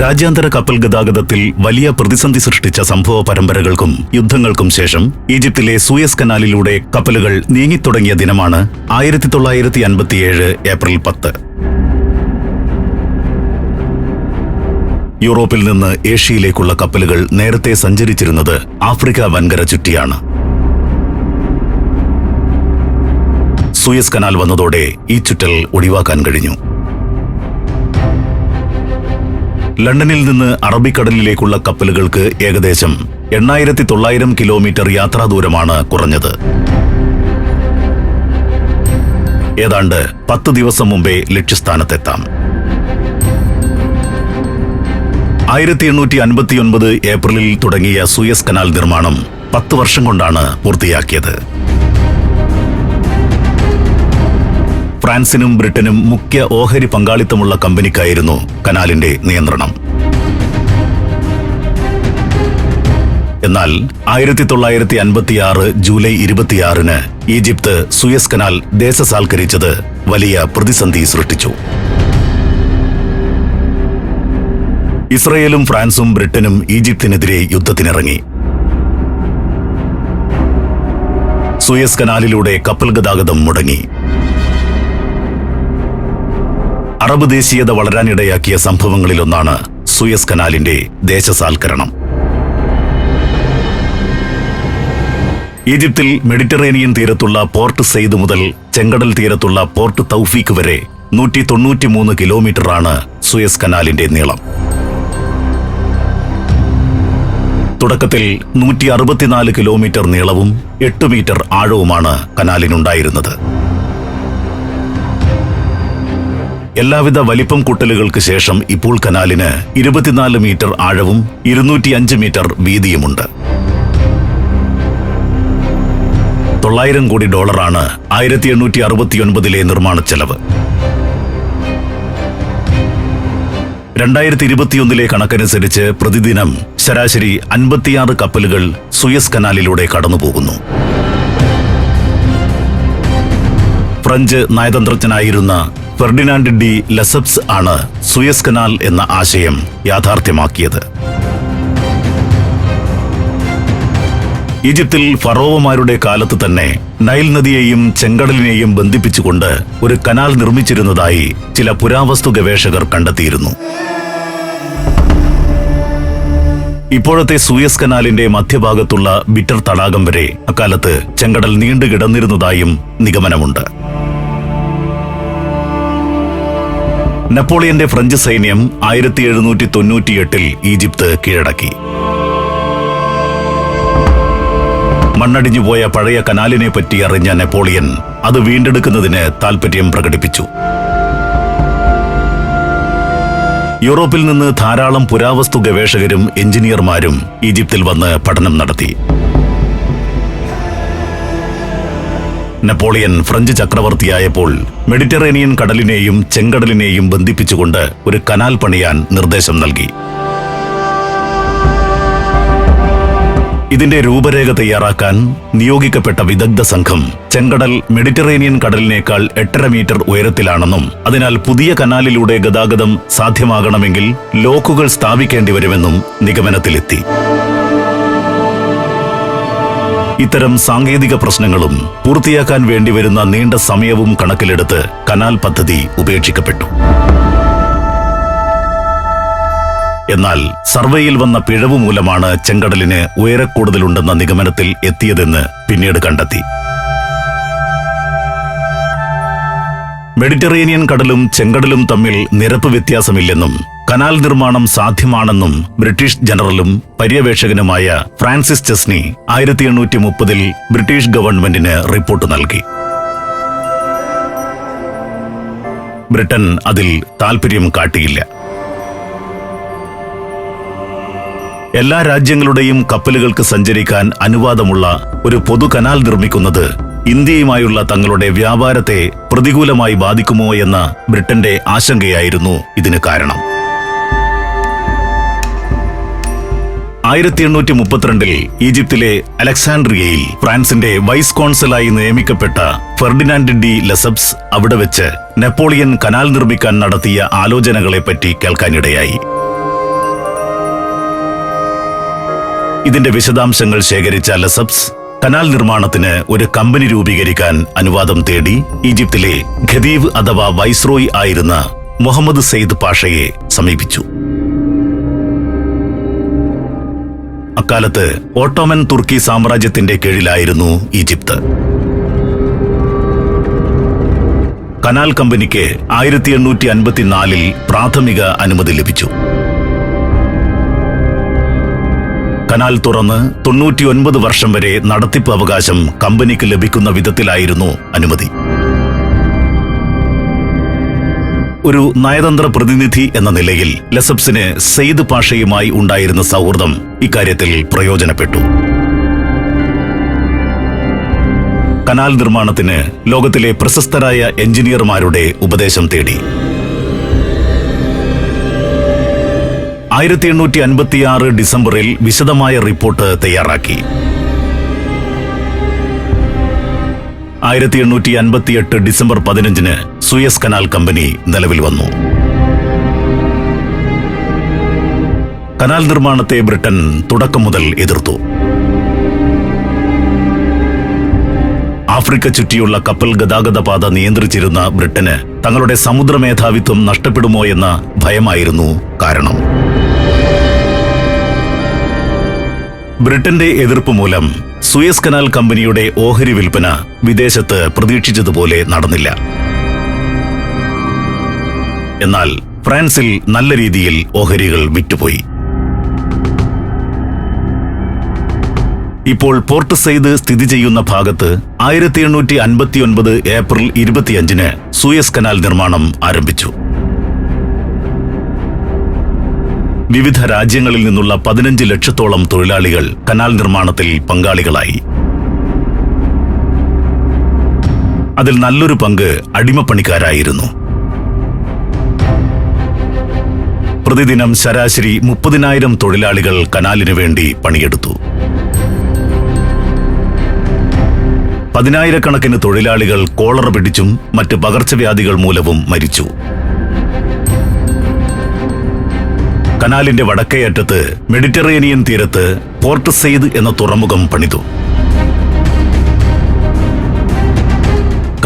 രാജ്യാന്തര കപ്പൽ ഗതാഗതത്തിൽ വലിയ പ്രതിസന്ധി സൃഷ്ടിച്ച സംഭവ പരമ്പരകൾക്കും യുദ്ധങ്ങൾക്കും ശേഷം ഈജിപ്തിലെ സൂയസ് കനാലിലൂടെ കപ്പലുകൾ നീങ്ങിത്തുടങ്ങിയ ദിനമാണ് ആയിരത്തി തൊള്ളായിരത്തി അൻപത്തിയേഴ് ഏപ്രിൽ പത്ത്. യൂറോപ്പിൽ നിന്ന് ഏഷ്യയിലേക്കുള്ള കപ്പലുകൾ നേരത്തെ സഞ്ചരിച്ചിരുന്നത് ആഫ്രിക്ക വൻകര ചുറ്റിയാണ്. സൂയസ് കനാൽ വന്നതോടെ ഈ ചുറ്റൽ ഒഴിവാക്കാൻ കഴിഞ്ഞു. ലണ്ടനിൽ നിന്ന് അറബിക്കടലിലേക്കുള്ള കപ്പലുകൾക്ക് ഏകദേശം എണ്ണായിരത്തി തൊള്ളായിരം കിലോമീറ്റർ യാത്രാ ദൂരമാണ് കുറഞ്ഞത്. ഏതാണ്ട് പത്ത് ദിവസം മുമ്പേ ലക്ഷ്യസ്ഥാനത്തെത്താം. ആയിരത്തി എണ്ണൂറ്റി അൻപത്തിയൊൻപത് ഏപ്രിലിൽ തുടങ്ങിയ സൂയസ് കനാൽ നിർമ്മാണം പത്ത് വർഷം കൊണ്ടാണ് പൂർത്തിയാക്കിയത്. ഫ്രാൻസിനും ബ്രിട്ടനും മുഖ്യ ഓഹരി പങ്കാളിത്തമുള്ള കമ്പനിക്കായിരുന്നു കനാലിന്റെ നിയന്ത്രണം. എന്നാൽ ആയിരത്തി തൊള്ളായിരത്തി അൻപത്തിയാറ് ജൂലൈ ഇരുപത്തിയാറിന് ഈജിപ്ത് സുയസ് കനാൽ ദേശസാൽക്കരിച്ചത് വലിയ പ്രതിസന്ധി സൃഷ്ടിച്ചു. ഇസ്രയേലും ഫ്രാൻസും ബ്രിട്ടനും ഈജിപ്തിനെതിരെ യുദ്ധത്തിനിറങ്ങി. സുയസ് കനാലിലൂടെ കപ്പൽ ഗതാഗതം മുടങ്ങി. അറബ് ദേശീയത വളരാനിടയാക്കിയ സംഭവങ്ങളിലൊന്നാണ് സുയസ് കനാലിന്റെ ദേശസാൽക്കരണം. ഈജിപ്തിൽ മെഡിറ്ററേനിയൻ തീരത്തുള്ള പോർട്ട് സെയ്ദ് മുതൽ ചെങ്കടൽ തീരത്തുള്ള പോർട്ട് തൗഫീക്ക് വരെ നൂറ്റി തൊണ്ണൂറ്റിമൂന്ന് കിലോമീറ്ററാണ് സുയസ് കനാലിന്റെ നീളം. തുടക്കത്തിൽ നൂറ്റി അറുപത്തിനാല് കിലോമീറ്റർ നീളവും എട്ട് മീറ്റർ ആഴവുമാണ് കനാലിനുണ്ടായിരുന്നത്. എല്ലാവിധ വലിപ്പം കൂട്ടലുകൾക്ക് ശേഷം ഇപ്പോൾ കനാലിന് ഇരുപത്തിനാല് മീറ്റർ ആഴവും ഇരുന്നൂറ്റിയഞ്ച് മീറ്റർ വീതിയുമുണ്ട്. തൊള്ളായിരം കോടി ഡോളറാണ് ആയിരത്തി എണ്ണൂറ്റി അറുപത്തിയൊൻപതിലെ നിർമ്മാണ ചെലവ്. രണ്ടായിരത്തി ഇരുപത്തിയൊന്നിലെ കണക്കനുസരിച്ച് പ്രതിദിനം ശരാശരി അൻപത്തിയാറ് കപ്പലുകൾ സുയസ് കനാലിലൂടെ കടന്നുപോകുന്നു. ഫ്രഞ്ച് നയതന്ത്രജ്ഞനായിരുന്ന ഫെർഡിനാൻഡ് ഡി ലസബ്സ് ആണ് സുയസ് കനാൽ എന്ന ആശയം യാഥാർത്ഥ്യമാക്കിയത്. ഈജിപ്തിൽ ഫറോവമാരുടെ കാലത്ത് തന്നെ നൈൽ നദിയെയും ചെങ്കടലിനെയും ബന്ധിപ്പിച്ചുകൊണ്ട് ഒരു കനാൽ നിർമ്മിച്ചിരുന്നതായി ചില പുരാവസ്തു ഗവേഷകർ കണ്ടെത്തിയിരുന്നു. ഇപ്പോഴത്തെ സൂയസ് കനാലിന്റെ മധ്യഭാഗത്തുള്ള ബിറ്റർ തടാകം വരെ അക്കാലത്ത് ചെങ്കടൽ നീണ്ടു കിടന്നിരുന്നതായും നിഗമനമുണ്ട്. നെപ്പോളിയന്റെ ഫ്രഞ്ച് സൈന്യം ആയിരത്തി എഴുന്നൂറ്റി തൊണ്ണൂറ്റിയെട്ടിൽ ഈജിപ്ത് കീഴടക്കി. മണ്ണടിഞ്ഞുപോയ പഴയ കനാലിനെ പറ്റി അറിഞ്ഞ നെപ്പോളിയൻ അത് വീണ്ടെടുക്കുന്നതിന് താൽപര്യം പ്രകടിപ്പിച്ചു. യൂറോപ്പിൽ നിന്ന് ധാരാളം പുരാവസ്തു ഗവേഷകരും എഞ്ചിനീയർമാരും ഈജിപ്തിൽ വന്ന് പഠനം നടത്തി. നെപ്പോളിയൻ ഫ്രഞ്ച് ചക്രവർത്തിയായപ്പോൾ മെഡിറ്ററേനിയൻ കടലിനെയും ചെങ്കടലിനെയും ബന്ധിപ്പിച്ചുകൊണ്ട് ഒരു കനാൽ പണിയാൻ നിർദ്ദേശം നൽകി. ഇതിന്റെ രൂപരേഖ തയ്യാറാക്കാൻ നിയോഗിക്കപ്പെട്ട വിദഗ്ധ സംഘം ചെങ്കടൽ മെഡിറ്ററേനിയൻ കടലിനേക്കാൾ എട്ടര മീറ്റർ ഉയരത്തിലാണെന്നും അതിനാൽ പുതിയ കനാലിലൂടെ ഗതാഗതം സാധ്യമാകണമെങ്കിൽ ലോക്കുകൾ സ്ഥാപിക്കേണ്ടി വരുമെന്നും നിഗമനത്തിലെത്തി. ഇത്തരം സാങ്കേതിക പ്രശ്നങ്ങളും പൂർത്തിയാക്കാൻ വേണ്ടി വരുന്ന നീണ്ട സമയവും കണക്കിലെടുത്ത് കനാൽ പദ്ധതി ഉപേക്ഷിക്കപ്പെട്ടു. എന്നാൽ സർവേയിൽ വന്ന പിഴവ് മൂലമാണ് ചെങ്കടലിന് ഉയരക്കൂടുതലുണ്ടെന്ന നിഗമനത്തിൽ എത്തിയതെന്ന് പിന്നീട് കണ്ടെത്തി. മെഡിറ്ററേനിയൻ കടലും ചെങ്കടലും തമ്മിൽ നിരപ്പ് വ്യത്യാസമില്ലെന്നും കനാൽ നിർമ്മാണം സാധ്യമാണെന്നും ബ്രിട്ടീഷ് ജനറലും പര്യവേക്ഷകനുമായ ഫ്രാൻസിസ് ചെസ്നി ആയിരത്തി എണ്ണൂറ്റി മുപ്പതിൽ ബ്രിട്ടീഷ് ഗവൺമെന്റിന് റിപ്പോർട്ട് നൽകി. ബ്രിട്ടൻ അതിൽ താൽപര്യം കാട്ടിയില്ല. എല്ലാ രാജ്യങ്ങളുടെയും കപ്പലുകൾക്ക് സഞ്ചരിക്കാൻ അനുവാദമുള്ള ഒരു പൊതു കനാൽ നിർമ്മിക്കുന്നത് ഇന്ത്യയുമായുള്ള തങ്ങളുടെ വ്യാപാരത്തെ പ്രതികൂലമായി ബാധിക്കുമോ എന്ന ബ്രിട്ടന്റെ ആശങ്കയായിരുന്നു ഇതിന് കാരണം. ആയിരത്തി എണ്ണൂറ്റി മുപ്പത്തിരണ്ടിൽ ഈജിപ്തിലെ അലക്സാണ്ട്രിയയിൽ ഫ്രാൻസിന്റെ വൈസ് കോൺസലായി നിയമിക്കപ്പെട്ട ഫെർഡിനാൻഡ് ഡി ലസബ്സ് അവിടെ വെച്ച് നെപ്പോളിയൻ കനാൽ നിർമ്മിക്കാൻ നടത്തിയ ആലോചനകളെപ്പറ്റി കേൾക്കാനിടയായി. ഇതിന്റെ വിശദാംശങ്ങൾ ശേഖരിച്ച ലസബ്സ് കനാൽ നിർമ്മാണത്തിന് ഒരു കമ്പനി രൂപീകരിക്കാൻ അനുവാദം തേടി ഈജിപ്തിലെ ഖദീവ് അഥവാ വൈസ്രോയ് ആയിരുന്ന മുഹമ്മദ് സെയ്ദ് പാഷയെ സമീപിച്ചു. അക്കാലത്ത് ഓട്ടോമൻ തുർക്കി സാമ്രാജ്യത്തിന്റെ കീഴിലായിരുന്നു ഈജിപ്ത്. കനാൽ കമ്പനിക്ക് ആയിരത്തി എണ്ണൂറ്റി അൻപത്തിനാലിൽ പ്രാഥമിക അനുമതി ലഭിച്ചു. കനാൽ തുറന്ന് തൊണ്ണൂറ്റിയൊൻപത് വർഷം വരെ നടത്തിപ്പ് അവകാശം കമ്പനിക്ക് ലഭിക്കുന്ന വിധത്തിലായിരുന്നു അനുമതി. ഒരു നയതന്ത്ര പ്രതിനിധി എന്ന നിലയിൽ ലസബ്സിന് സെയ്ദ് പാഷയുമായി ഉണ്ടായിരുന്ന സൗഹൃദം ഇക്കാര്യത്തിൽ പ്രയോജനപ്പെട്ടു. കനാൽ നിർമ്മാണത്തിന് ലോകത്തിലെ പ്രശസ്തരായ എഞ്ചിനീയർമാരുടെ ഉപദേശം തേടി. ആയിരത്തി എണ്ണൂറ്റി അൻപത്തിയാറ് ഡിസംബറിൽ വിശദമായ റിപ്പോർട്ട് തയ്യാറാക്കി. ആയിരത്തി എണ്ണൂറ്റി അൻപത്തിയെട്ട് ഡിസംബർ പതിനഞ്ചിന് സുയസ് കനാൽ കമ്പനി നിലവിൽ വന്നു. കനാൽ നിർമ്മാണത്തെ ബ്രിട്ടൻ തുടക്കം മുതൽ എതിർത്തു. ആഫ്രിക്ക ചുറ്റിയുള്ള കപ്പൽ ഗതാഗത പാത നിയന്ത്രിച്ചിരുന്ന ബ്രിട്ടന് തങ്ങളുടെ സമുദ്ര മേധാവിത്വം നഷ്ടപ്പെടുമോ എന്ന ഭയമായിരുന്നു കാരണം. ബ്രിട്ടന്റെ എതിർപ്പ് മൂലം സുയസ് കനാൽ കമ്പനിയുടെ ഓഹരി വിൽപ്പന വിദേശത്ത് പ്രതീക്ഷിച്ചതുപോലെ നടന്നില്ല. എന്നാൽ ഫ്രാൻസിൽ നല്ല രീതിയിൽ ഓഹരികൾ വിറ്റുപോയി. ഇപ്പോൾ പോർട്ട് സെയ്ദ് സ്ഥിതി ചെയ്യുന്ന ഭാഗത്ത് ആയിരത്തി എണ്ണൂറ്റി അൻപത്തി ഒൻപത് ഏപ്രിൽ ഇരുപത്തിയഞ്ചിന് സൂയസ് കനാൽ നിർമ്മാണം ആരംഭിച്ചു. വിവിധ രാജ്യങ്ങളിൽ നിന്നുള്ള പതിനഞ്ച് ലക്ഷത്തോളം തൊഴിലാളികൾ കനാൽ നിർമ്മാണത്തിൽ പങ്കാളികളായി. അതിൽ നല്ലൊരു പങ്ക് അടിമപ്പണിക്കാരായിരുന്നു. പ്രതിദിനം ശരാശരി മുപ്പതിനായിരം തൊഴിലാളികൾ കനാലിനു വേണ്ടി പണിയെടുത്തു. പതിനായിരക്കണക്കിന് തൊഴിലാളികൾ കോളറ പിടിച്ചും മറ്റ് പകർച്ചവ്യാധികൾ മൂലവും മരിച്ചു. കനാലിന്റെ വടക്കേയറ്റത്ത് മെഡിറ്ററേനിയൻ തീരത്ത് പോർട്ട് സെയ്ദ് എന്ന തുറമുഖം പണിതു.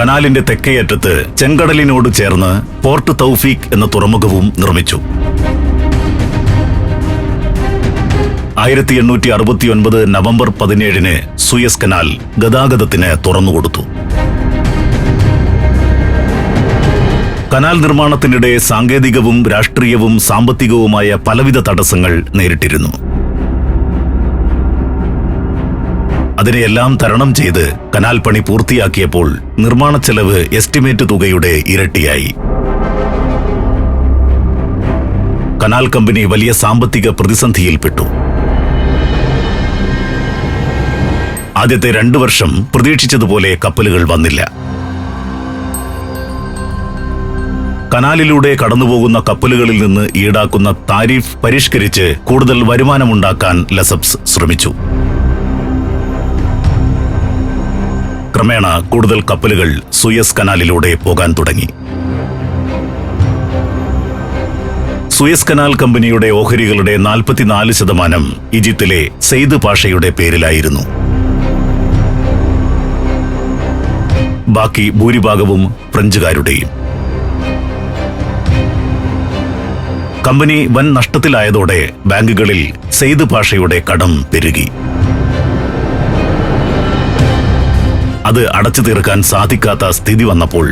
കനാലിന്റെ തെക്കേയറ്റത്ത് ചെങ്കടലിനോട് ചേർന്ന് പോർട്ട് തൗഫീഖ് എന്ന തുറമുഖവും നിർമ്മിച്ചു. ആയിരത്തി എണ്ണൂറ്റി അറുപത്തിയൊൻപത് നവംബർ പതിനേഴിന് സുയസ് കനാൽ ഗതാഗതത്തിന് തുറന്നുകൊടുത്തു. കനാൽ നിർമ്മാണത്തിനിടെ സാങ്കേതികവും രാഷ്ട്രീയവും സാമ്പത്തികവുമായ പലവിധ തടസ്സങ്ങൾ നേരിട്ടിരുന്നു. അതിനെയെല്ലാം തരണം ചെയ്ത് കനാൽ പണി പൂർത്തിയാക്കിയപ്പോൾ നിർമ്മാണ ചെലവ് എസ്റ്റിമേറ്റ് തുകയുടെ ഇരട്ടിയായി. കനാൽ കമ്പനി വലിയ സാമ്പത്തിക പ്രതിസന്ധിയിൽപ്പെട്ടു. ആദ്യത്തെ രണ്ടു വർഷം പ്രതീക്ഷിച്ചതുപോലെ കപ്പലുകൾ വന്നില്ല. കനാലിലൂടെ കടന്നുപോകുന്ന കപ്പലുകളിൽ നിന്ന് ഈടാക്കുന്ന താരിഫ് പരിഷ്കരിച്ച് കൂടുതൽ വരുമാനമുണ്ടാക്കാൻ ലസബ്സ് ശ്രമിച്ചു. ക്രമേണ കൂടുതൽ കപ്പലുകൾ സുയസ് കനാലിലൂടെ പോകാൻ തുടങ്ങി. സുയസ് കനാൽ കമ്പനിയുടെ ഓഹരികളുടെ നാൽപ്പത്തിനാല് ശതമാനം ഈജിപ്തിലെ സെയ്ദ് പാഷയുടെ പേരിലായിരുന്നു. ബാക്കി ഭൂരിഭാഗവും ഫ്രഞ്ചുകാരുടെയും. കമ്പനി വൻ നഷ്ടത്തിലായതോടെ ബാങ്കുകളിൽ സെയ്ദ് പാഷയുടെ കടം പെരുകി. അത് അടച്ചു തീർക്കാൻ സാധിക്കാത്ത സ്ഥിതി വന്നപ്പോൾ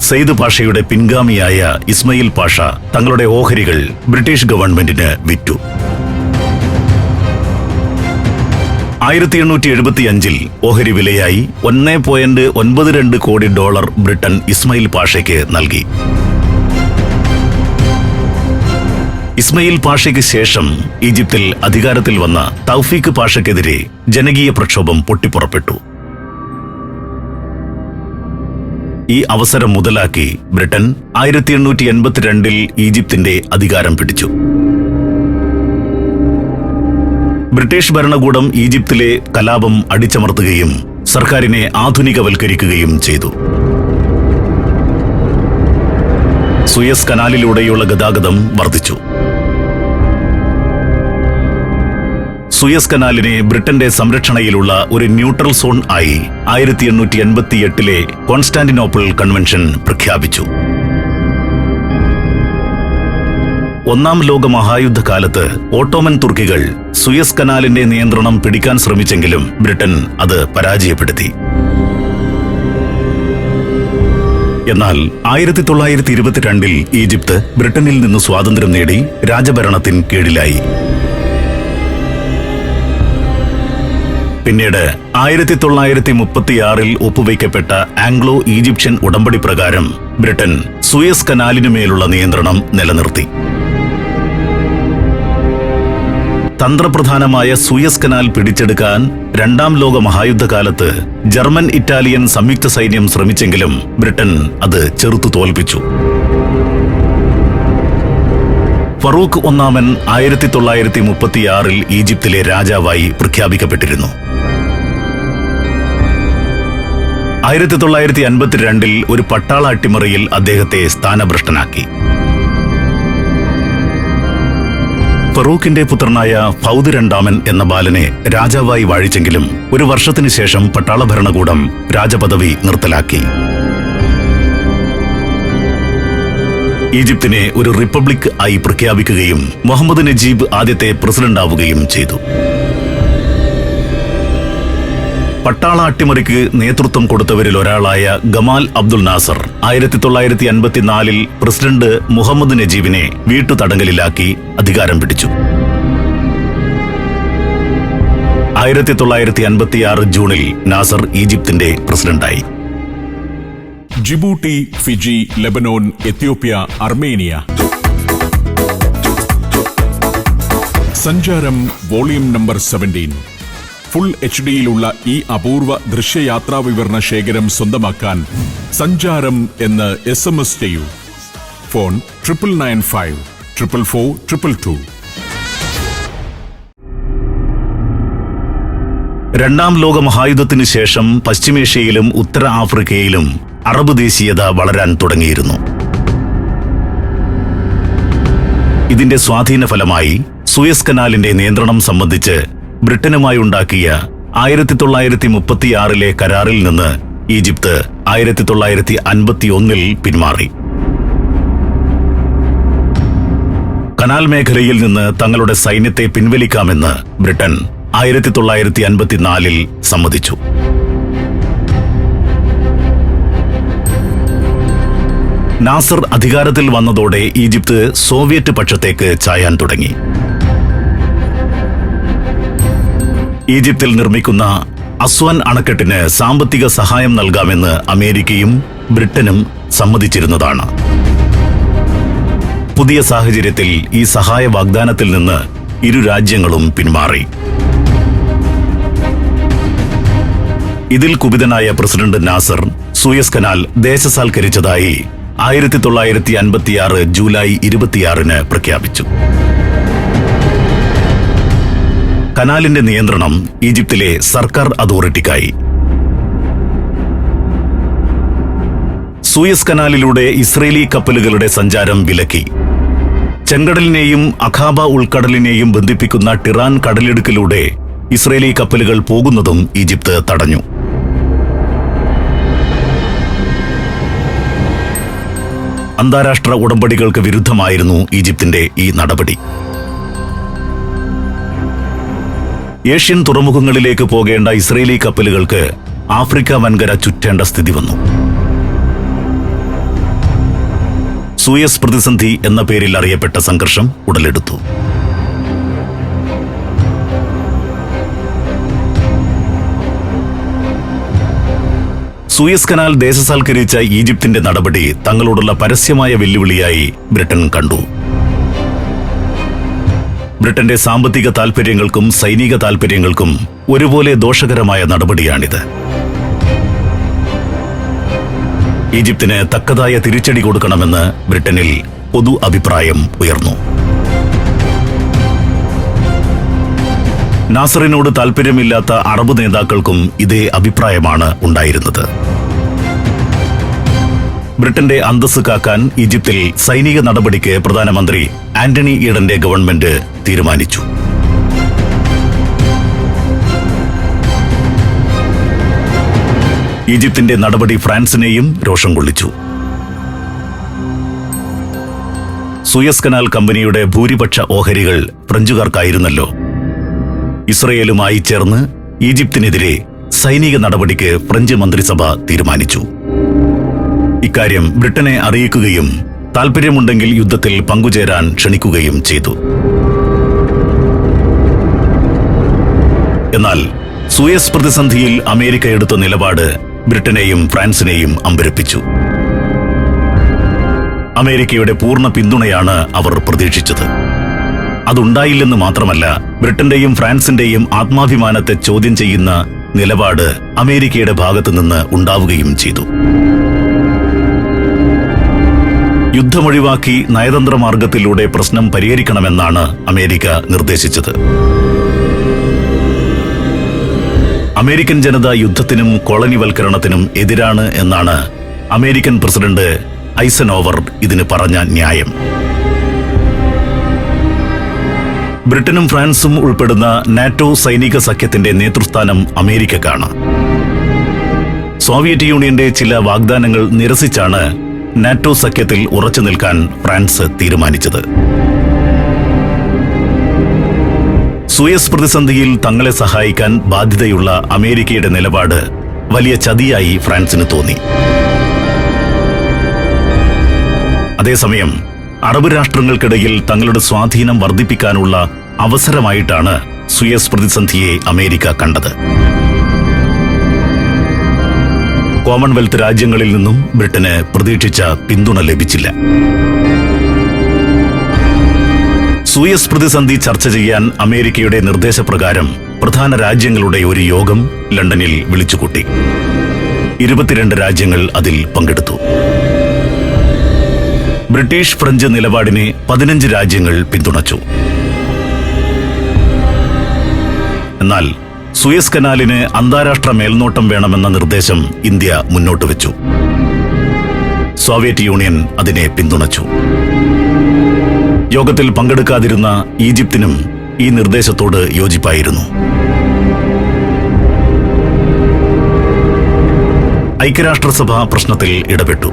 സെയ്ദ് പാഷയുടെ പിൻഗാമിയായ ഇസ്മയിൽ പാഷ തങ്ങളുടെ ഓഹരികൾ ബ്രിട്ടീഷ് ഗവൺമെന്റിന് വിറ്റു. ആയിരത്തി എണ്ണൂറ്റി എഴുപത്തി അഞ്ചിൽ ഓഹരി വിലയായി ഒന്നേ പോയിന്റ് ഒൻപത് രണ്ട് കോടി ഡോളർ ബ്രിട്ടൻ ഇസ്മയിൽ പാഷയ്ക്ക് നൽകി. ഇസ്മയിൽ പാഷയ്ക്ക് ശേഷം ഈജിപ്തിൽ അധികാരത്തിൽ വന്ന തൗഫീഖ് പാഷയ്ക്കെതിരെ ജനകീയ പ്രക്ഷോഭം പൊട്ടിപ്പുറപ്പെട്ടു. ഈ അവസരം മുതലാക്കി ബ്രിട്ടൻ ആയിരത്തി എണ്ണൂറ്റി എൺപത്തിരണ്ടിൽ ഈജിപ്തിന്റെ അധികാരം പിടിച്ചു. ബ്രിട്ടീഷ് ഭരണകൂടം ഈജിപ്തിലെ കലാപം അടിച്ചമർത്തുകയും സർക്കാരിനെ ആധുനികവൽക്കരിക്കുകയും ചെയ്തു. സുയസ് കനാലിലൂടെയുള്ള ഗതാഗതം വർദ്ധിച്ചു. സുയസ് കനാലിനെ ബ്രിട്ടന്റെ സംരക്ഷണയിലുള്ള ഒരു ന്യൂട്രൽ സോൺ ആയി ആയിരത്തി എണ്ണൂറ്റി എൺപത്തി എട്ടിലെ കോൺസ്റ്റാന്റിനോപ്പിൾ കൺവെൻഷൻ പ്രഖ്യാപിച്ചു. ഒന്നാം ലോക മഹായുദ്ധകാലത്ത് ഓട്ടോമൻ തുർക്കികൾ സുയസ് കനാലിന്റെ നിയന്ത്രണം പിടിക്കാൻ ശ്രമിച്ചെങ്കിലും ബ്രിട്ടൻ അത് പരാജയപ്പെടുത്തി. എന്നാൽ ആയിരത്തി തൊള്ളായിരത്തി ഇരുപത്തിരണ്ടിൽ ഈജിപ്ത് ബ്രിട്ടനിൽ നിന്ന് സ്വാതന്ത്ര്യം നേടി രാജഭരണത്തിൻ കീഴിലായി. പിന്നീട് ആയിരത്തി തൊള്ളായിരത്തി മുപ്പത്തിയാറിൽ ഒപ്പുവയ്ക്കപ്പെട്ട ആംഗ്ലോ ഈജിപ്ഷ്യൻ ഉടമ്പടി പ്രകാരം ബ്രിട്ടൻ സുയസ് കനാലിനുമേലുള്ള നിയന്ത്രണം നിലനിർത്തി. തന്ത്രപ്രധാനമായ സൂയസ് കനാൽ പിടിച്ചെടുക്കാൻ രണ്ടാം ലോക മഹായുദ്ധകാലത്ത് ജർമ്മൻ ഇറ്റാലിയൻ സംയുക്ത സൈന്യം ശ്രമിച്ചെങ്കിലും ബ്രിട്ടൻ അത് ചെറുത്തു തോൽപ്പിച്ചു. ഫറൂഖ് ഒന്നാമൻ ആയിരത്തി തൊള്ളായിരത്തി മുപ്പത്തിയാറിൽ ഈജിപ്തിലെ രാജാവായി പ്രഖ്യാപിക്കപ്പെട്ടിരുന്നു. ആയിരത്തി തൊള്ളായിരത്തി അൻപത്തിരണ്ടിൽ ഒരു പട്ടാള അട്ടിമറിയിൽ അദ്ദേഹത്തെ സ്ഥാനഭ്രഷ്ടനാക്കി. ഫറൂഖിന്റെ പുത്രനായ ഫൗദ് രണ്ടാമൻ എന്ന ബാലനെ രാജാവായി വാഴിച്ചെങ്കിലും ഒരു വർഷത്തിനു ശേഷം പട്ടാള ഭരണകൂടം രാജപദവി നിർത്തലാക്കി. ഈജിപ്തിനെ ഒരു റിപ്പബ്ലിക് ആയി പ്രഖ്യാപിക്കുകയും മുഹമ്മദ് നജീബ് ആദ്യത്തെ പ്രസിഡന്റാവുകയും ചെയ്തു. പട്ടാള അട്ടിമറിക്ക് നേതൃത്വം കൊടുത്തവരിൽ ഒരാളായ ഗമാൽ അബ്ദുൽ നാസർ ആയിരത്തി തൊള്ളായിരത്തി അൻപത്തിനാലിൽ പ്രസിഡന്റ് മുഹമ്മദ് നജീബിനെ വീട്ടുതടങ്കലിലാക്കി അധികാരം പിടിച്ചു. ആയിരത്തി തൊള്ളായിരത്തി അൻപത്തിയാറ് ജൂണിൽ നാസർ ഈജിപ്തിന്റെ പ്രസിഡന്റായി. Djibouti Fiji Lebanon Ethiopia Armenia. സഞ്ചാരം volume number seventeen. Full H ഡിയിലുള്ള ഈ അപൂർവ ദൃശ്യയാത്രാ വിവരണ ശേഖരം സ്വന്തമാക്കാൻ സഞ്ചാരം എന്ന് എസ് എം എസ് ചെയ്യൂ. Phone triple nine five. Triple four triple two രണ്ടാം ലോക മഹായുദ്ധത്തിന് ശേഷം പശ്ചിമേഷ്യയിലും ഉത്തര ആഫ്രിക്കയിലും അറബ് ദേശീയത വളരാൻ തുടങ്ങിയിരുന്നു. ഇതിന്റെ സ്വാധീന ഫലമായി സുയസ് കനാലിന്റെ നിയന്ത്രണം സംബന്ധിച്ച് ബ്രിട്ടനുമായി ഉണ്ടാക്കിയ ആയിരത്തി തൊള്ളായിരത്തി മുപ്പത്തിയാറിലെ കരാറിൽ നിന്ന് ഈജിപ്ത് ആയിരത്തി തൊള്ളായിരത്തി അൻപത്തിയൊന്നിൽ പിന്മാറി. കനാൽ മേഖലയിൽ നിന്ന് തങ്ങളുടെ സൈന്യത്തെ പിൻവലിക്കാമെന്ന് ബ്രിട്ടൻ ആയിരത്തി തൊള്ളായിരത്തി അൻപത്തിനാലിൽ സമ്മതിച്ചു. നാസർ അധികാരത്തിൽ വന്നതോടെ ഈജിപ്ത് സോവിയറ്റ് പക്ഷത്തേക്ക് ചായാൻ തുടങ്ങി. ഈജിപ്തിൽ നിർമ്മിക്കുന്ന അസ്വാൻ അണക്കെട്ടിന് സാമ്പത്തിക സഹായം നൽകാമെന്ന് അമേരിക്കയും ബ്രിട്ടനും സമ്മതിച്ചിരുന്നതാണ്. പുതിയ സാഹചര്യത്തിൽ ഈ സഹായ വാഗ്ദാനത്തിൽ നിന്ന് ഇരു രാജ്യങ്ങളും പിന്മാറി. ഇതിൽ കുപിതനായ പ്രസിഡന്റ് നാസർ സൂയസ് കനാൽ ദേശസാൽക്കരിച്ചതായി ആയിരത്തി തൊള്ളായിരത്തി അൻപത്തിയാറ് ജൂലൈ ഇരുപത്തിയാറിന് പ്രഖ്യാപിച്ചു. കനാലിന്റെ നിയന്ത്രണം ഈജിപ്തിലെ സർക്കാർ അതോറിറ്റിക്കായി. സൂയസ് കനാലിലൂടെ ഇസ്രേലി കപ്പലുകളുടെ സഞ്ചാരം വിലക്കി. ചെങ്കടലിനെയും അഖാബ ഉൾക്കടലിനെയും ബന്ധിപ്പിക്കുന്ന ടിറാൻ കടലിടുക്കിലൂടെ ഇസ്രേലി കപ്പലുകൾ പോകുന്നതും ഈജിപ്ത് തടഞ്ഞു. അന്താരാഷ്ട്ര ഉടമ്പടികൾക്ക് വിരുദ്ധമായിരുന്നു ഈജിപ്തിന്റെ ഈ നടപടി. ഏഷ്യൻ തുറമുഖങ്ങളിലേക്ക് പോകേണ്ട ഇസ്രേലി കപ്പലുകൾക്ക് ആഫ്രിക്ക വൻകര ചുറ്റേണ്ട സ്ഥിതി വന്നു. സൂയസ് പ്രതിസന്ധി എന്ന പേരിൽ അറിയപ്പെട്ട സംഘർഷം ഉടലെടുത്തു. സൂയസ് കനാൽ ദേശസാൽക്കരിച്ച ഈജിപ്തിന്റെ നടപടി തങ്ങളോടുള്ള പരസ്യമായ വെല്ലുവിളിയായി ബ്രിട്ടൻ കണ്ടു. ബ്രിട്ടന്റെ സാമ്പത്തിക താൽപര്യങ്ങൾക്കും സൈനിക താൽപര്യങ്ങൾക്കും ഒരുപോലെ ദോഷകരമായ നടപടിയാണിത്. ഈജിപ്തിന് തക്കതായ തിരിച്ചടി കൊടുക്കണമെന്ന് ബ്രിട്ടനിൽ പൊതു അഭിപ്രായം ഉയർന്നു. നാസറിനോട് താൽപര്യമില്ലാത്ത അറബ് നേതാക്കൾക്കും ഇതേ അഭിപ്രായമാണ് ഉണ്ടായിരുന്നത്. ബ്രിട്ടന്റെ അന്തസ് കാക്കാൻ ഈജിപ്തിൽ സൈനിക നടപടിക്ക് പ്രധാനമന്ത്രി ആന്റണി ഈഡന്റെ ഗവൺമെന്റ് തീരുമാനിച്ചു. ഈജിപ്തിന്റെ നടപടി ഫ്രാൻസിനെയും രോഷം കൊള്ളിച്ചു. സുയസ് കനാൽ കമ്പനിയുടെ ഭൂരിപക്ഷ ഓഹരികൾ ഫ്രഞ്ചുകാർക്കായിരുന്നല്ലോ. ഇസ്രയേലുമായി ചേർന്ന് ഈജിപ്തിനെതിരെ സൈനിക നടപടിക്ക് ഫ്രഞ്ച് മന്ത്രിസഭ തീരുമാനിച്ചു. ഇക്കാര്യം ബ്രിട്ടനെ അറിയിക്കുകയും താൽപര്യമുണ്ടെങ്കിൽ യുദ്ധത്തിൽ പങ്കുചേരാൻ ക്ഷണിക്കുകയും ചെയ്തു. എന്നാൽ സൂയസ് പ്രതിസന്ധിയിൽ അമേരിക്ക എടുത്ത നിലപാട് ബ്രിട്ടനെയും ഫ്രാൻസിനെയും അമ്പരപ്പിച്ചു. അമേരിക്കയുടെ പൂർണ പിന്തുണയാണ് അവർ പ്രതീക്ഷിച്ചത്. അതുണ്ടായില്ലെന്ന് മാത്രമല്ല ബ്രിട്ടന്റെയും ഫ്രാൻസിന്റെയും ആത്മാഭിമാനത്തെ ചോദ്യം ചെയ്യുന്ന നിലപാട് അമേരിക്കയുടെ ഭാഗത്തു നിന്ന് ഉണ്ടാവുകയും ചെയ്തു. യുദ്ധമൊഴിവാക്കി നയതന്ത്ര മാർഗത്തിലൂടെ പ്രശ്നം പരിഹരിക്കണമെന്നാണ് അമേരിക്ക നിർദ്ദേശിച്ചത്. അമേരിക്കൻ ജനത യുദ്ധത്തിനും കോളനിവൽക്കരണത്തിനും എതിരാണ് എന്നാണ് അമേരിക്കൻ പ്രസിഡന്റ് ഐസനോവർ ഇതിന് പറഞ്ഞ ന്യായം. ബ്രിട്ടനും ഫ്രാൻസും ഉൾപ്പെടുന്ന നാറ്റോ സൈനിക സഖ്യത്തിന്റെ നേതൃസ്ഥാനം അമേരിക്കക്കാണ്. സോവിയറ്റ് യൂണിയന്റെ ചില വാഗ്ദാനങ്ങൾ നിരസിച്ചാണ് നാറ്റോ സഖ്യത്തിൽ ഉറച്ചു നിൽക്കാൻ ഫ്രാൻസ് തീരുമാനിച്ചത്. സുയസ് പ്രതിസന്ധിയിൽ തങ്ങളെ സഹായിക്കാൻ ബാധ്യതയുള്ള അമേരിക്കയുടെ നിലപാട് വലിയ ചതിയായി ഫ്രാൻസിന് തോന്നി. അതേസമയം അറബ് രാഷ്ട്രങ്ങൾക്കിടയിൽ തങ്ങളുടെ സ്വാധീനം വർദ്ധിപ്പിക്കാനുള്ള അവസരമായിട്ടാണ് സുയസ് പ്രതിസന്ധിയെ അമേരിക്ക കണ്ടത്. കോമൺവെൽത്ത് രാജ്യങ്ങളിൽ നിന്നും ബ്രിട്ടന് പ്രതീക്ഷിച്ച പിന്തുണ ലഭിച്ചില്ല. സൂയസ് പ്രതിസന്ധി ചർച്ച ചെയ്യാൻ അമേരിക്കയുടെ നിർദ്ദേശപ്രകാരം പ്രധാന രാജ്യങ്ങളുടെ ഒരു യോഗം ലണ്ടനിൽ വിളിച്ചുകൂട്ടി. ഇരുപത്തിരണ്ട് രാജ്യങ്ങൾ അതിൽ പങ്കെടുത്തു. ബ്രിട്ടീഷ് ഫ്രഞ്ച് നിലപാടിനെ പതിനഞ്ച് രാജ്യങ്ങൾ പിന്തുണച്ചു. എന്നാൽ സുയസ് കനാലിന് അന്താരാഷ്ട്ര മേൽനോട്ടം വേണമെന്ന നിർദ്ദേശം ഇന്ത്യ മുന്നോട്ട് വെച്ചു. സോവിയറ്റ് യൂണിയൻ അതിനെ പിന്തുണച്ചു. യോഗത്തിൽ പങ്കെടുക്കാതിരുന്ന ഈജിപ്തിനും ഈ നിർദ്ദേശത്തോട് യോജിപ്പായിരുന്നു. ഐക്യരാഷ്ട്രസഭ പ്രശ്നത്തിൽ ഇടപെട്ടു.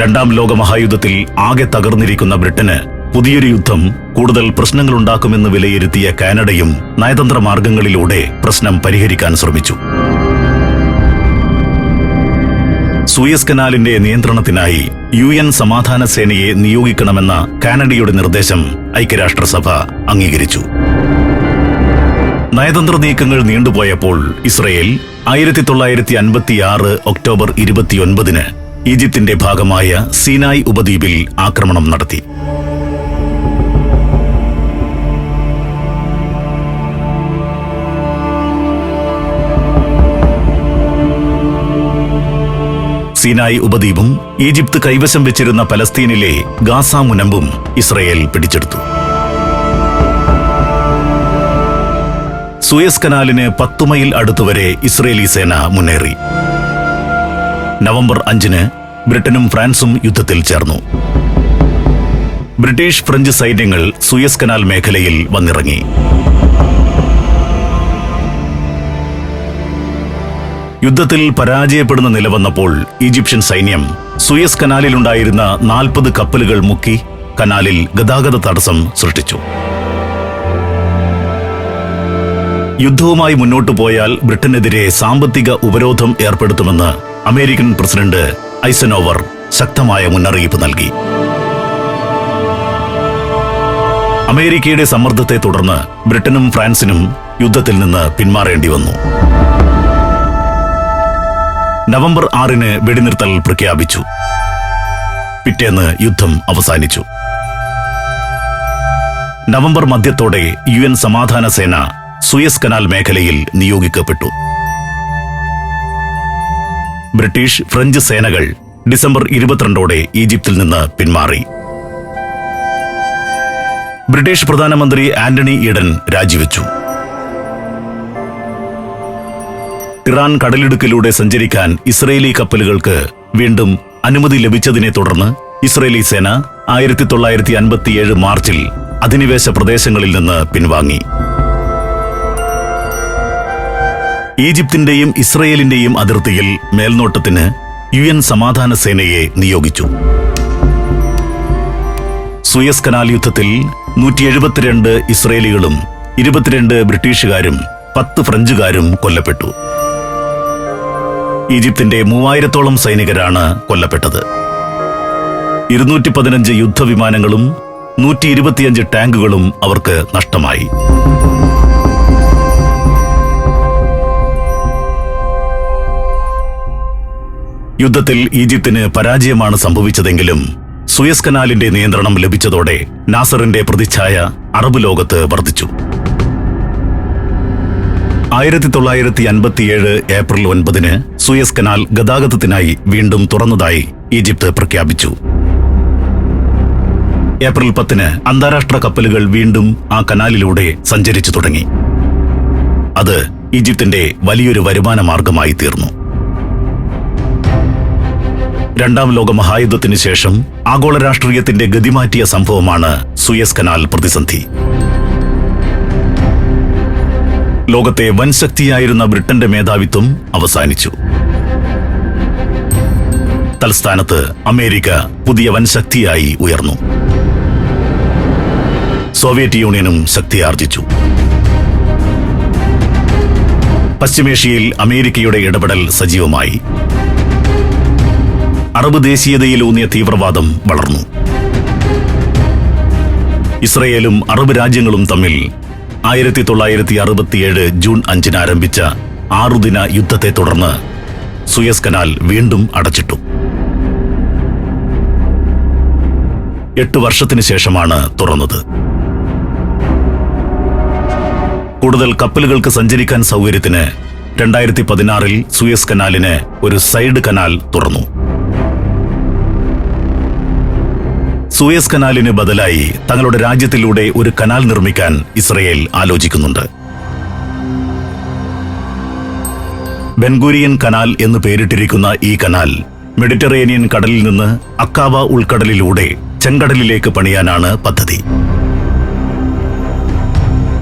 രണ്ടാം ലോക മഹായുദ്ധത്തിൽ ആകെ തകർന്നിരിക്കുന്ന ബ്രിട്ടന് പുതിയൊരു യുദ്ധം കൂടുതൽ പ്രശ്നങ്ങളുണ്ടാക്കുമെന്ന് വിലയിരുത്തിയ കാനഡയും നയതന്ത്ര മാർഗങ്ങളിലൂടെ പ്രശ്നം പരിഹരിക്കാൻ ശ്രമിച്ചു. സൂയസ് കനാലിന്റെ നിയന്ത്രണത്തിനായി യു എൻ സമാധാന സേനയെ നിയോഗിക്കണമെന്ന കാനഡയുടെ നിർദ്ദേശം ഐക്യരാഷ്ട്രസഭ അംഗീകരിച്ചു. നയതന്ത്ര നീക്കങ്ങൾ നീണ്ടുപോയപ്പോൾ ഇസ്രയേൽ ആയിരത്തി തൊള്ളായിരത്തി അൻപത്തിയാറ് ഒക്ടോബർ ഇരുപത്തിയൊൻപതിന് ഈജിപ്തിന്റെ ഭാഗമായ സീനായ് ഉപദ്വീപിൽ ആക്രമണം നടത്തി. സീനായ് ഉപദ്വീപും ഈജിപ്ത് കൈവശം വെച്ചിരുന്ന പലസ്തീനിലെ ഗാസ മുനമ്പും ഇസ്രയേൽ പിടിച്ചെടുത്തു. സുയസ് കനാലിന് പത്തു മൈൽ അടുത്തുവരെ ഇസ്രയേലി സേന മുന്നേറി. നവംബർ അഞ്ചിന് ബ്രിട്ടനും ഫ്രാൻസും യുദ്ധത്തിൽ ചേർന്നു. ബ്രിട്ടീഷ് ഫ്രഞ്ച് സൈന്യങ്ങൾ സുയസ് കനാൽ മേഖലയിൽ വന്നിറങ്ങി. യുദ്ധത്തിൽ പരാജയപ്പെടുന്ന നില വന്നപ്പോൾ ഈജിപ്ഷ്യൻ സൈന്യം സുയസ് കനാലിലുണ്ടായിരുന്ന നാൽപ്പത് കപ്പലുകൾ മുക്കി കനാലിൽ ഗതാഗത തടസ്സം സൃഷ്ടിച്ചു. യുദ്ധവുമായി മുന്നോട്ടു പോയാൽ ബ്രിട്ടനെതിരെ സാമ്പത്തിക ഉപരോധം ഏർപ്പെടുത്തുമെന്ന് അമേരിക്കൻ പ്രസിഡന്റ് ഐസനോവർ ശക്തമായ മുന്നറിയിപ്പ് നൽകി. അമേരിക്കയുടെ സമ്മർദ്ദത്തെ തുടർന്ന് ബ്രിട്ടനും ഫ്രാൻസിനും യുദ്ധത്തിൽ നിന്ന് പിന്മാറേണ്ടി വന്നു. നവംബർ ആറിന് വെടിനിർത്തൽ പ്രഖ്യാപിച്ചു. പിറ്റേന്ന് യുദ്ധം അവസാനിച്ചു. നവംബർ മധ്യത്തോടെ യു എൻ സമാധാന സേന സുയസ് കനാൽ മേഖലയിൽ നിയോഗിക്കപ്പെട്ടു. ബ്രിട്ടീഷ് ഫ്രഞ്ച് സേനകൾ ഡിസംബർ ഇരുപത്തിരണ്ടോടെ ഈജിപ്തിൽ നിന്ന് പിന്മാറി. ബ്രിട്ടീഷ് പ്രധാനമന്ത്രി ആന്റണി ഈഡൻ രാജിവെച്ചു. ഇറാൻ കടലിടുക്കിലൂടെ സഞ്ചരിക്കാൻ ഇസ്രയേലി കപ്പലുകൾക്ക് വീണ്ടും അനുമതി ലഭിച്ചതിനെ തുടർന്ന് ഇസ്രയേലി സേന ആയിരത്തി തൊള്ളായിരത്തി അൻപത്തിയേഴ് മാർച്ചിൽ അധിനിവേശ പ്രദേശങ്ങളിൽ നിന്ന് പിൻവാങ്ങി. ഈജിപ്തിന്റെയും ഇസ്രയേലിന്റെയും അതിർത്തിയിൽ മേൽനോട്ടത്തിന് യു എൻ സമാധാന സേനയെ നിയോഗിച്ചു. സുയസ് കനാൽ യുദ്ധത്തിൽ നൂറ്റി എഴുപത്തിരണ്ട് ഇസ്രയേലികളും ഇരുപത്തിരണ്ട് ബ്രിട്ടീഷുകാരും പത്ത് ഫ്രഞ്ചുകാരും കൊല്ലപ്പെട്ടു. ഈജിപ്തിന്റെ മൂവായിരത്തോളം സൈനികരാണ് കൊല്ലപ്പെട്ടത്. ഇരുന്നൂറ്റി പതിനഞ്ച് യുദ്ധവിമാനങ്ങളും നൂറ്റി ഇരുപത്തിയഞ്ച് ടാങ്കുകളും അവർക്ക് നഷ്ടമായി. യുദ്ധത്തിൽ ഈജിപ്തിന് പരാജയമാണ് സംഭവിച്ചതെങ്കിലും സുയസ് കനാലിന്റെ നിയന്ത്രണം ലഭിച്ചതോടെ നാസറിന്റെ പ്രതിച്ഛായ അറബ് ലോകത്ത് വർദ്ധിച്ചു. ആയിരത്തി തൊള്ളായിരത്തി അൻപത്തിയേഴ് ഏപ്രിൽ ഒൻപതിന് സുയസ് കനാൽ ഗതാഗതത്തിനായി വീണ്ടും തുറന്നതായി ഈജിപ്ത് പ്രഖ്യാപിച്ചു. ഏപ്രിൽ പത്തിന് അന്താരാഷ്ട്ര കപ്പലുകൾ വീണ്ടും ആ കനാലിലൂടെ സഞ്ചരിച്ചു തുടങ്ങി. അത് ഈജിപ്തിന്റെ വലിയൊരു വരുമാന മാർഗമായി തീർന്നു. രണ്ടാം ലോക മഹായുദ്ധത്തിനു ശേഷം ആഗോള രാഷ്ട്രീയത്തിന്റെ ഗതിമാറ്റിയ സംഭവമാണ് സുയസ് കനാൽ പ്രതിസന്ധി. ലോകത്തെ വൻ ശക്തിയായിരുന്ന ബ്രിട്ടന്റെ മേധാവിത്വം അവസാനിച്ചു. തലസ്ഥാനത്ത് അമേരിക്ക പുതിയ വൻ ശക്തിയായി ഉയർന്നു. സോവിയറ്റ് യൂണിയനും ശക്തിയാർജിച്ചു പശ്ചിമേഷ്യയിൽ അമേരിക്കയുടെ ഇടപെടൽ സജീവമായി. അറബ് ദേശീയതയിലൂന്നിയ തീവ്രവാദം വളർന്നു. ഇസ്രയേലും അറബ് രാജ്യങ്ങളും തമ്മിൽ ആയിരത്തി തൊള്ളായിരത്തി അറുപത്തിയേഴ് ജൂൺ അഞ്ചിന് ആരംഭിച്ച ആറുദിന യുദ്ധത്തെ തുടർന്ന് സുയസ് കനാൽ വീണ്ടും അടച്ചിട്ടു. എട്ട് വർഷത്തിന് ശേഷമാണ് തുറന്നത്. കൂടുതൽ കപ്പലുകൾക്ക് സഞ്ചരിക്കാൻ സൗകര്യത്തിന് രണ്ടായിരത്തി പതിനാറിൽ സുയസ് കനാലിന് ഒരു സൈഡ് കനാൽ തുറന്നു. സൂയസ് കനാലിന് ബദലായി തങ്ങളുടെ രാജ്യത്തിലൂടെ ഒരു കനാൽ നിർമ്മിക്കാൻ ഇസ്രയേൽ ആലോചിക്കുന്നുണ്ട്. ബെൻഗുരിയൻ കനാൽ എന്ന് പേരിട്ടിരിക്കുന്ന ഈ കനാൽ മെഡിറ്ററേനിയൻ കടലിൽ നിന്ന് അക്കാവ ഉൾക്കടലിലൂടെ ചെങ്കടലിലേക്ക് പണിയാനാണ് പദ്ധതി.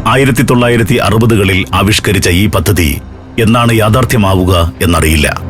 ആയിരത്തി തൊള്ളായിരത്തി അറുപതുകളിൽ ആവിഷ്കരിച്ച ഈ പദ്ധതി എന്നാണ് യാഥാർത്ഥ്യമാവുക എന്നറിയില്ല.